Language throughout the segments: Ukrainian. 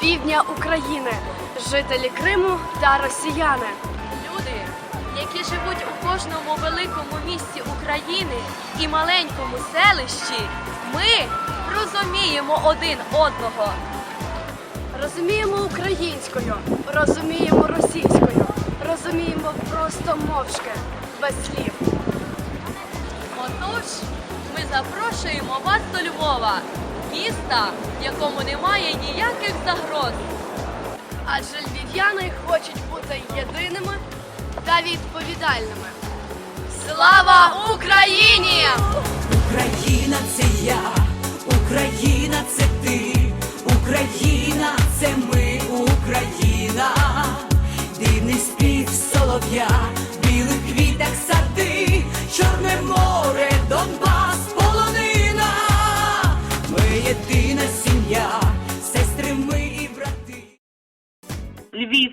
півдня України, жителі Криму та росіяни. Люди, які живуть у кожному великому місті України і маленькому селищі, ми розуміємо один одного. Розуміємо українською, розуміємо російською, розуміємо просто мовчки, без слів. Отож, ми запрошуємо вас до Львова, міста, в якому немає ніяких загроз. Адже львів'яни хочуть бути єдиними та відповідальними. Слава Україні! Україна це я, Україна це ти, Україна це ми, Україна, дивний спів солов'я, білих квіток сади, Чорне Львів.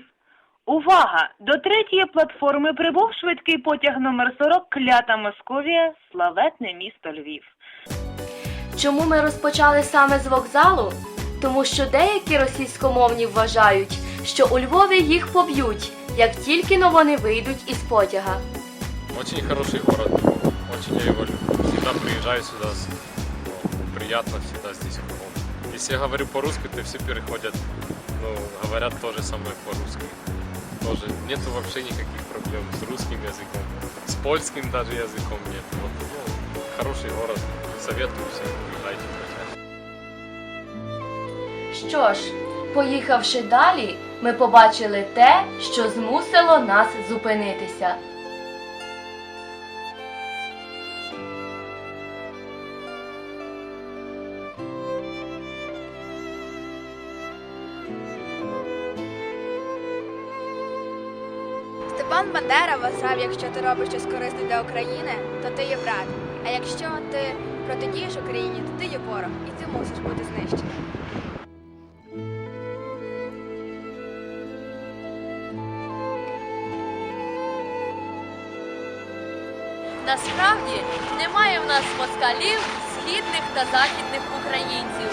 Увага! До третьої платформи прибув швидкий потяг номер 40 Клята Московія, славетне місто Львів. Чому ми розпочали саме з вокзалу? Тому що деякі російськомовні вважають, що у Львові їх поб'ють, як тільки но вони вийдуть із потяга. Очень хороший город, очень я его люблю. Всегда приезжаю сюда, с- ну, приятно всегда здесь. Ну, Если я говорю по-русски, то все переходят, ну, говорят то же самое по-русски. Тоже нету вообще никаких проблем с русским языком, с польским даже языком нет. Вот, ну, хороший город, советую всем, приезжайте. Що ж, поїхавши далі, ми побачили те, що змусило нас зупинитися. Степан Бандера вважав, якщо ти робиш щось корисне для України, то ти є брат. А якщо ти протидієш Україні, то ти є ворог, і ти мусиш бути знищений. Насправді немає в нас москалів, східних та західних українців.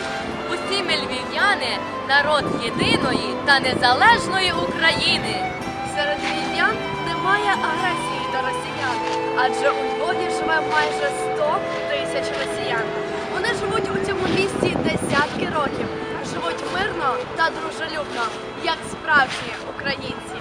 Усі ми львів'яни народ єдиної та незалежної України. Серед львів'ян немає агресії до росіян, адже у Львові живе майже 100 тисяч росіян. Вони живуть у цьому місті десятки років, живуть мирно та дружелюбно, як справжні українці.